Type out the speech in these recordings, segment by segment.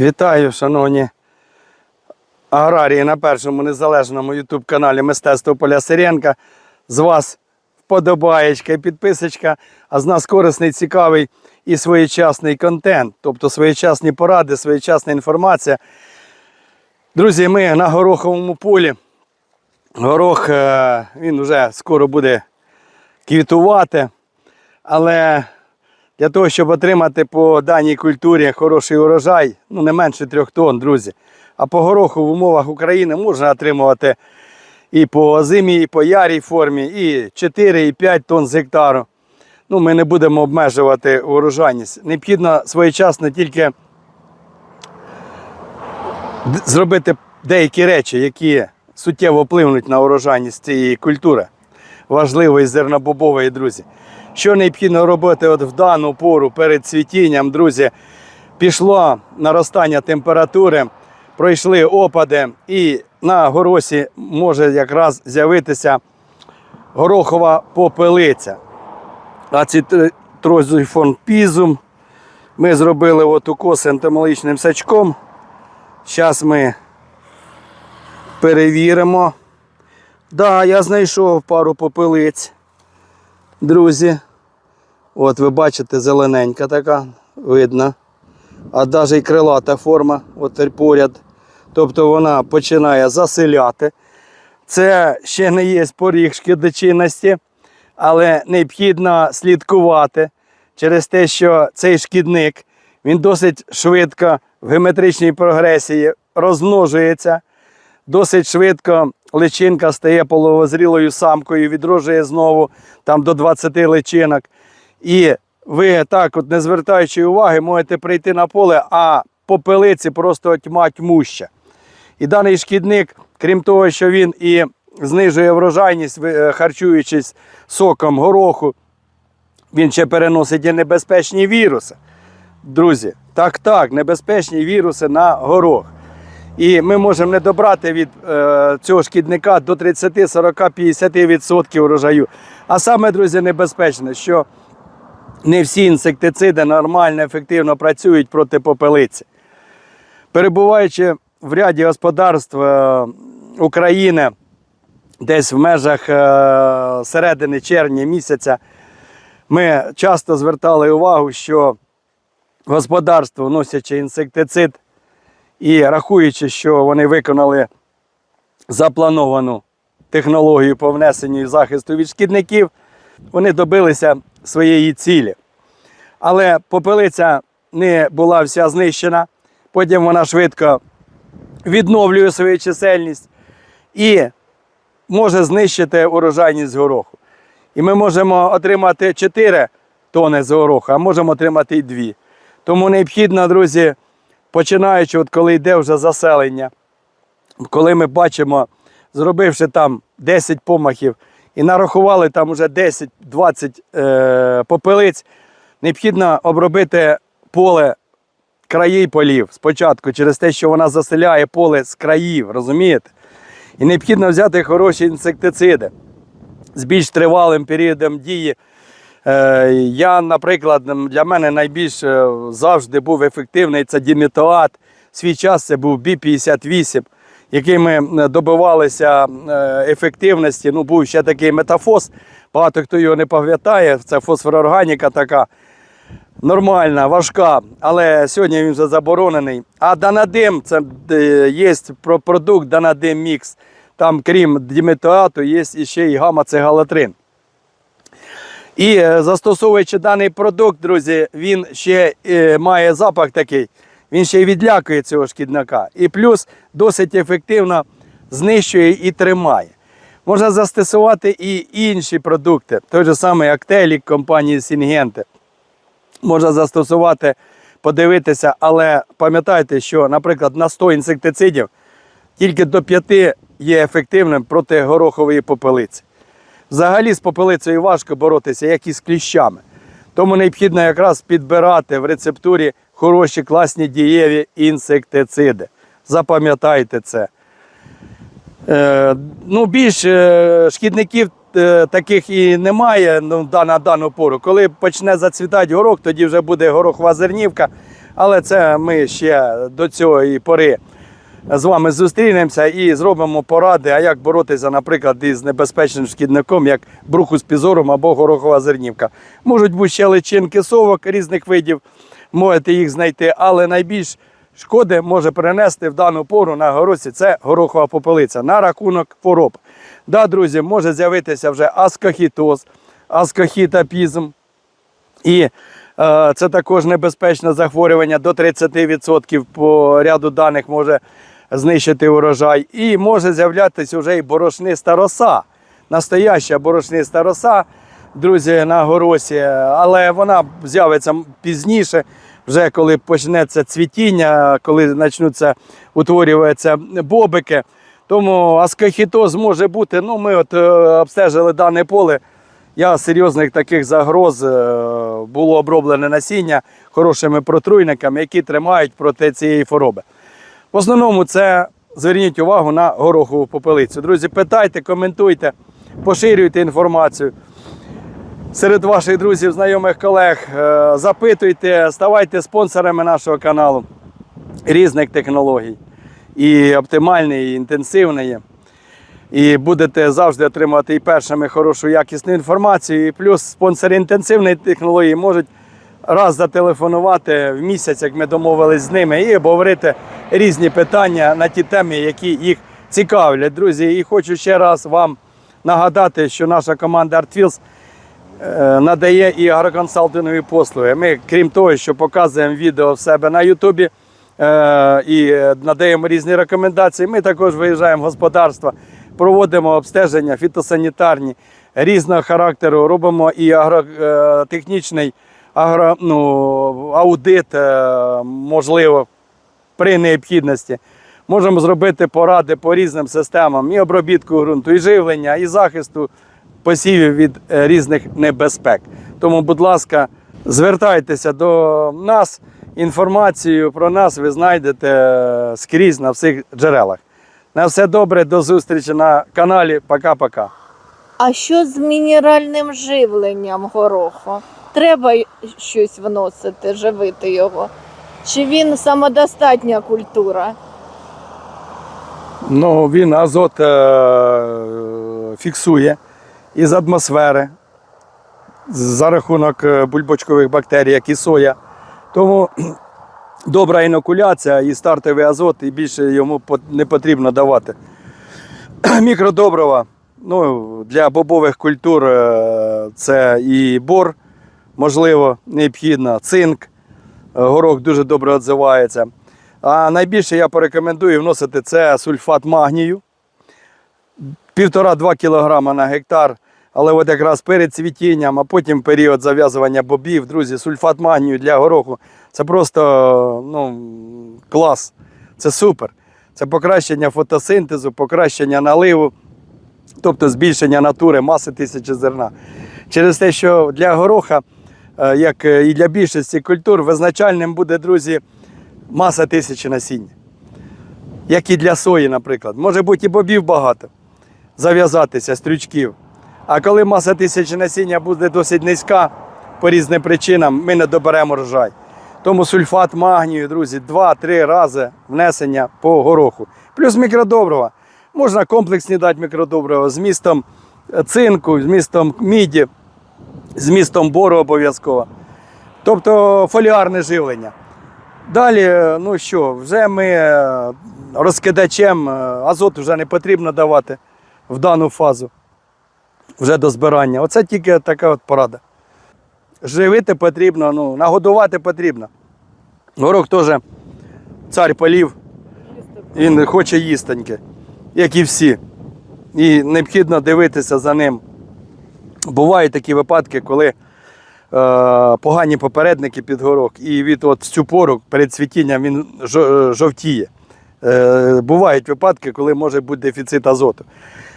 Вітаю, шановні аграрії на першому незалежному ютуб каналі Мистецтво Поля Сиренка. З вас вподобаєчка і підписочка, а з нас корисний, цікавий і своєчасний контент, тобто своєчасні поради, своєчасна інформація. Друзі, ми на гороховому полі. Горох е, він вже скоро буде квітувати, але для того, щоб отримати по даній культурі хороший урожай, ну не менше трьох тонн, друзі. А по гороху в умовах України можна отримувати і по озимій, і по ярій формі, і 4, і 5 тонн з гектару. Ну, ми не будемо обмежувати урожайність. Необхідно своєчасно тільки зробити деякі речі, які суттєво впливнуть на урожайність цієї культури, важливої зернобобової, друзі. Що необхідно робити от в дану пору перед цвітінням, друзі? Пішло наростання температури, пройшли опади, і на горосі може якраз з'явитися горохова попелиця. Ацитрозифон пізум. Ми зробили от укос ентомологічним сачком. Зараз ми перевіримо. Да, я знайшов пару попелиць, друзі. От ви бачите, зелененька така, видно. А навіть і крилата форма, от поряд. Тобто вона починає заселяти. Це ще не є поріг шкідочинності, але необхідно слідкувати через те, що цей шкідник він досить швидко в геометричній прогресії розмножується. Досить швидко личинка стає половозрілою самкою, відроджує знову там до 20 личинок. І ви так, от не звертаючи уваги, можете прийти на поле, а попелиці просто тьма тьмуща. І даний шкідник, крім того, що він і знижує врожайність, е, харчуючись соком гороху, він ще переносить і небезпечні віруси. Друзі, так, так, небезпечні віруси на горох. І ми можемо не добрати від е, цього шкідника до 30, 40, 50% урожаю. А саме, друзі, небезпечне, що не всі інсектициди нормально, ефективно працюють проти попелиці. Перебуваючи в ряді господарств е, України, десь в межах е, середини червня місяця, ми часто звертали увагу, що господарство, носячи інсектицид і рахуючи, що вони виконали заплановану технологію по внесенню і захисту від шкідників, вони добилися своєї цілі. Але попелиця не була вся знищена, потім вона швидко відновлює свою чисельність і може знищити урожайність гороху. І ми можемо отримати 4 тони з гороху, а можемо отримати і 2. Тому необхідно, друзі, починаючи, от коли йде вже заселення, коли ми бачимо, зробивши там 10 помахів і нарахували там уже 10-20 е, попелиць, необхідно обробити поле краї полів спочатку, через те, що вона заселяє поле з країв, розумієте? І необхідно взяти хороші інсектициди з більш тривалим періодом дії. Е, Я, наприклад, для мене найбільш е, завжди був ефективний це діметоат. Свій час це був Бі-58, який ми е, добивалися е, ефективності. Ну, був ще такий метафос. Багато хто його не пам'ятає. Це фосфорорганіка така нормальна, важка, але сьогодні він вже заборонений. А Данадим це е, є продукт Данадим Мікс. Там, крім діметоату, є ще й гамма-цегалатрин. І застосовуючи даний продукт, друзі, він ще має запах такий, він ще й відлякує цього шкідника. І плюс досить ефективно знищує і тримає. Можна застосувати і інші продукти, той же самий Актелік компанії Сінгенте. Можна застосувати, подивитися, але пам'ятайте, що, наприклад, на 100 інсектицидів тільки до 5 є ефективним проти горохової попелиці. Взагалі з попелицею важко боротися, як і з кліщами. Тому необхідно якраз підбирати в рецептурі хороші, класні дієві інсектициди. Запам'ятайте це. Е, ну, більш е, шкідників е, таких і немає ну, на дану пору. Коли почне зацвітати горох, тоді вже буде горохова зернівка. Але це ми ще до цієї пори з вами зустрінемося і зробимо поради, а як боротися, наприклад, із небезпечним шкідником, як брухус пізорум або горохова зернівка. Можуть бути ще личинки совок різних видів, можете їх знайти, але найбільш шкоди може принести в дану пору на горосі це горохова попелиця на рахунок хвороб. Да, друзі, може з'явитися вже аскохітоз, аскохітапізм. І е, це також небезпечне захворювання до 30% по ряду даних може знищити урожай. І може з'являтися вже і борошниста роса. Настояща борошниста роса, друзі, на горосі, але вона з'явиться пізніше, вже коли почнеться цвітіння, коли почнуться утворюватися бобики. Тому аскохітоз може бути. Ну, ми от е, обстежили дане поле. Я серйозних таких загроз е, було оброблене насіння хорошими протруйниками, які тримають проти цієї хвороби. В основному це зверніть увагу на горохову попелицю. Друзі, питайте, коментуйте, поширюйте інформацію. Серед ваших друзів, знайомих колег, е, запитуйте, ставайте спонсорами нашого каналу різних технологій. І оптимальної, і інтенсивної. І будете завжди отримувати і першими хорошу якісну інформацію. І плюс спонсори інтенсивної технології можуть раз зателефонувати в місяць, як ми домовились з ними, і обговорити різні питання на ті теми, які їх цікавлять. Друзі, і хочу ще раз вам нагадати, що наша команда ArtFields е, надає і агроконсалтингові послуги. Ми, крім того, що показуємо відео в себе на Ютубі е, і надаємо різні рекомендації, ми також виїжджаємо в господарства, проводимо обстеження фітосанітарні різного характеру, робимо і агротехнічний агро, ну, аудит, е, можливо, при необхідності. Можемо зробити поради по різним системам і обробітку ґрунту, і живлення, і захисту посівів від е, різних небезпек. Тому, будь ласка, звертайтеся до нас. Інформацію про нас ви знайдете е, скрізь на всіх джерелах. На все добре, до зустрічі на каналі. Пока-пока. А що з мінеральним живленням гороху? Треба щось вносити, живити його? Чи він самодостатня культура? Ну, він азот е, фіксує із атмосфери за рахунок е, бульбочкових бактерій, як і соя. Тому добра інокуляція і стартовий азот, і більше йому не потрібно давати. Мікродобрива ну, для бобових культур е, це і бор, можливо, необхідно, цинк. Е, Горох дуже добре відзивається. А найбільше я порекомендую вносити це сульфат магнію. 1,5-2 кг на гектар. Але от якраз перед цвітінням, а потім період зав'язування бобів, друзі, сульфат магнію для гороху це просто ну, клас. Це супер. Це покращення фотосинтезу, покращення наливу, тобто збільшення натури, маси тисячі зерна. Через те, що для гороха, як і для більшості культур, визначальним буде, друзі, маса тисячі насіння. Як і для сої, наприклад. Може бути і бобів багато, зав'язатися, стрючків. А коли маса тисячі насіння буде досить низька по різним причинам, ми не доберемо врожай. Тому сульфат магнію, друзі, 2-3 рази внесення по гороху. Плюс мікродобрива. Можна комплексні дати мікродобрива з містом цинку, з містом міді, з містом бору обов'язково. Тобто фоліарне живлення. Далі, ну що, вже ми е, розкидачем е, азот вже не потрібно давати в дану фазу, вже до збирання. Оце тільки така от порада. Живити потрібно, ну, нагодувати потрібно. Горох теж цар полів, він хоче їстоньки, як і всі. І необхідно дивитися за ним. Бувають такі випадки, коли е, погані попередники під горох, і від от цю пору перед цвітінням він жовтіє. Е, бувають випадки, коли може бути дефіцит азоту.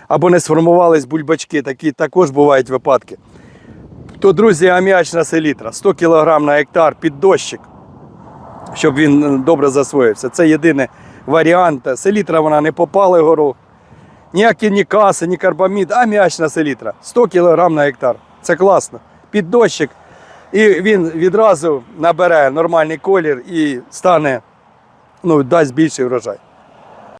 Або не сформувались бульбачки, такі також бувають випадки. То, друзі, аміачна селітра 100 кг на гектар під дощик, щоб він е, добре засвоївся. Це єдиний варіант. Селітра вона не попала в горох. Ніякі ні каси, ні карбамід, а м'ячна селітра. 100 кг на гектар. Це класно. Під дощик І він відразу набере нормальний колір і стане, ну, дасть більший врожай.